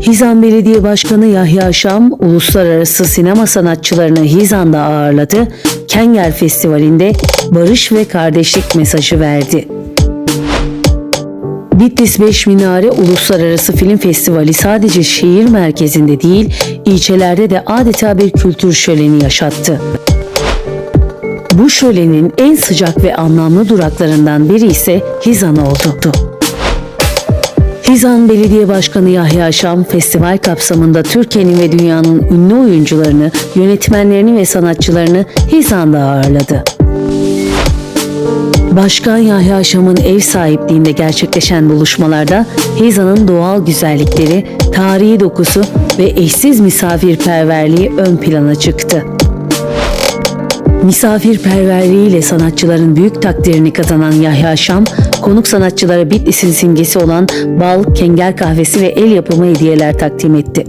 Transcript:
Hizan Belediye Başkanı Yahya Şam, uluslararası sinema sanatçılarını Hizan'da ağırladı, Kengel Festivali'nde barış ve kardeşlik mesajı verdi. Bitlis Beş Minare Uluslararası Film Festivali sadece şehir merkezinde değil, ilçelerde de adeta bir kültür şöleni yaşattı. Bu şölenin en sıcak ve anlamlı duraklarından biri ise Hizan oldu. Hizan Belediye Başkanı Yahya Şam, festival kapsamında Türkiye'nin ve dünyanın ünlü oyuncularını, yönetmenlerini ve sanatçılarını Hizan'da ağırladı. Başkan Yahya Şam'ın ev sahipliğinde gerçekleşen buluşmalarda Hizan'ın doğal güzellikleri, tarihi dokusu ve eşsiz misafirperverliği ön plana çıktı. Misafirperverliğiyle sanatçıların büyük takdirini kazanan Yahya Şam, konuk sanatçılara Bitlis'in simgesi olan bal, kenger kahvesi ve el yapımı hediyeler takdim etti.